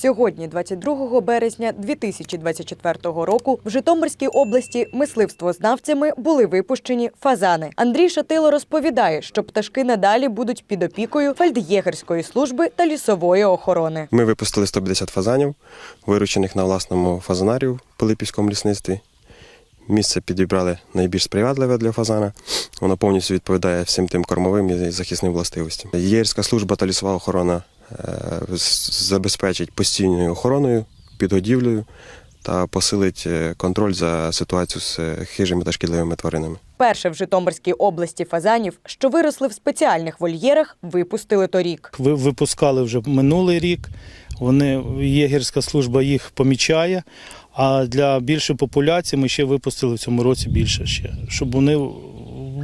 Сьогодні, 22 березня 2024 року, в Житомирській області мисливствознавцями були випущені фазани. Андрій Шатило розповідає, що пташки надалі будуть під опікою фельд'єгерської служби та лісової охорони. Ми випустили 150 фазанів, виручених на власному фазанарію в Пилипівському лісництві. Місце підібрали найбільш сприятливе для фазана. Воно повністю відповідає всім тим кормовим і захисним властивостям. Єгерська служба та лісова охорона забезпечить постійною охороною, підгодівлею та посилить е, контроль за ситуацією з е, хижими та шкідливими тваринами. Перше в Житомирській області фазанів, що виросли в спеціальних вольєрах, випустили торік. Ви випускали вже минулий рік. Вони єгерська служба їх помічає. А для більшої популяції ми ще випустили в цьому році більше ще, щоб вони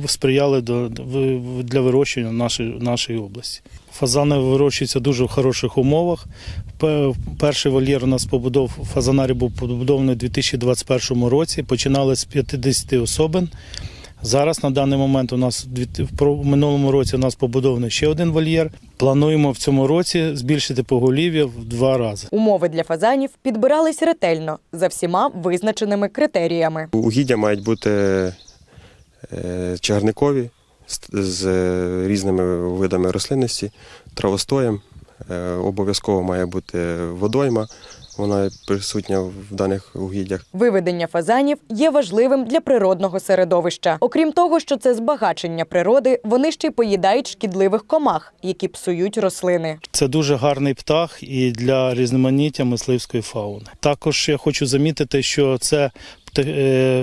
сприяли до, для вирощування нашої, нашої області. Фазани вирощуються дуже в хороших умовах. Перший вольєр у нас побудов фазанарі був побудований у 2021 році. Починали з 50 особин. Зараз на даний момент у нас дві- в про- минулому році у нас побудований ще один вольєр. Плануємо в цьому році збільшити поголів'я в два рази. Умови для фазанів підбирались ретельно за всіма визначеними критеріями. Угіддя мають бути чагарникові з, з е, різними видами рослинності, травостоєм. Е, Обов'язково має бути водойма, вона присутня в даних угіддях. Виведення фазанів є важливим для природного середовища. Окрім того, що це збагачення природи, вони ще й поїдають шкідливих комах, які псують рослини. Це дуже гарний птах і для різноманіття мисливської фауни. Також я хочу замітити, що це е,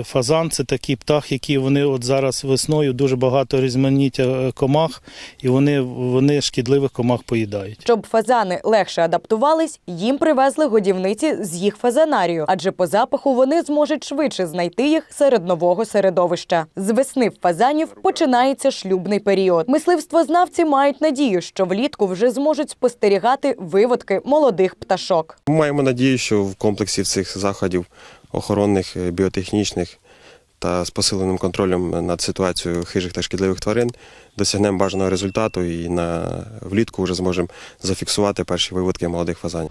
фазан це такий птах, який вони от зараз весною дуже багато різноманіття е, комах, і вони, вони шкідливих комах поїдають. Щоб фазани легше адаптувались, їм привезли годівниці з їх фазанарію, адже по запаху вони зможуть швидше знайти їх серед нового середовища. З весни в фазанів починається шлюбний період. Мисливствознавці мають надію, що влітку вже зможуть спостерігати виводки молодих пташок. Ми маємо надію, що в комплексі цих заходів охоронних, е, біотехнічних та з посиленим контролем над ситуацією хижих та шкідливих тварин досягнемо бажаного результату і на влітку вже зможемо зафіксувати перші виводки молодих фазанів.